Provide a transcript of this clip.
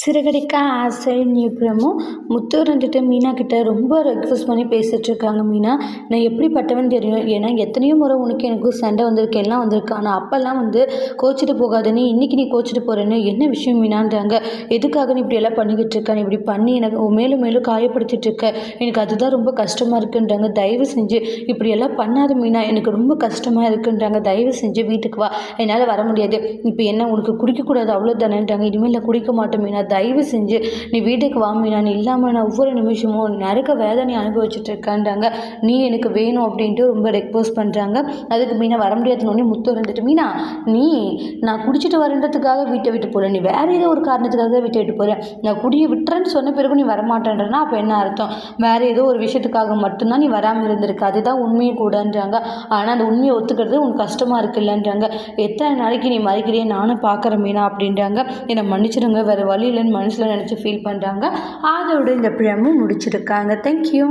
சிறுகடிக்க ஆசை நிபுணமும் முத்து இருந்துட்டு மீனா கிட்ட ரொம்ப ரெக்வஸ்ட் பண்ணி பேசிட்டு இருக்காங்க மீனா. நான் எப்படிப்பட்டவன் தெரியும்? ஏன்னா எத்தனையோ முறை உனக்கு எனக்கு சண்டை வந்திருக்கு எல்லாம் வந்திருக்கு. ஆனால் அப்போல்லாம் வந்து கோச்சிட்டு போகாதுன்னு இன்னைக்கு நீ கோச்சிட்டு போகிறேன்னு என்ன விஷயம் மீனான்றாங்க. எதுக்காக நீ இப்படி எல்லாம் பண்ணிக்கிட்டு இருக்க? நீ இப்படி பண்ணி எனக்கு மேலும் மேலும் காயப்படுத்திட்டு இருக்க. எனக்கு அதுதான் ரொம்ப கஷ்டமாக இருக்குன்றாங்க. தயவு செஞ்சு இப்படி எல்லாம் பண்ணாத மீனா. எனக்கு ரொம்ப கஷ்டமாக இருக்குன்றாங்க. தயவு செஞ்சு வீட்டுக்கு வா. என்னால் வர முடியாது. இப்போ என்ன உனக்கு குடிக்கக்கூடாது? அவ்வளோதானேன்றாங்க இனிமேல் நான் குடிக்க மாட்டேன் மீனா. தயவு செஞ்சு நீ வீட்டுக்கு வா நான் நீ இல்லாமல் நான் ஒவ்வொரு நிமிஷமும் நறுக்க வேதனை அனுபவிச்சுட்டு இருக்கேன்றாங்க நீ எனக்கு வேணும் அப்படின்ட்டு ரொம்ப ரெக்வஸ்ட் பண்ணுறாங்க அதுக்கு மீனா வர முடியாதுன்னு முத்து இருந்துட்டு மீனா நீ நான் குடிச்சிட்டு வரன்றதுக்காக வீட்டை விட்டு போகல நீ வேற ஏதோ ஒரு காரணத்துக்காக வீட்டை விட்டு போகிறேன் நான் குடிய விட்டுறேன்னு சொன்ன பிறகு நீ வரமாட்டேன்றனா அப்போ என்ன அர்த்தம்? வேற ஏதோ ஒரு விஷயத்துக்காக மட்டும்தான் நீ வராமல் இருந்திருக்க. அதுதான் உண்மையும் கூடன்றாங்க. ஆனால் அந்த உண்மையை ஒத்துக்கிறது உனக்கு கஷ்டமாக இருக்குல்லன்றாங்க. எத்தனை நாளைக்கு நீ மறைக்கிறியே? நானும் பார்க்குறேன் மீனா அப்படின்றாங்க. என்னை மன்னிச்சிடுங்க வேறு வழி இல்லைன்னு மனசில் நினச்சி ஃபீல் பண்ணுறாங்க அதோட இந்த ப்ரமும் முடிச்சிருக்காங்க. தேங்க்யூ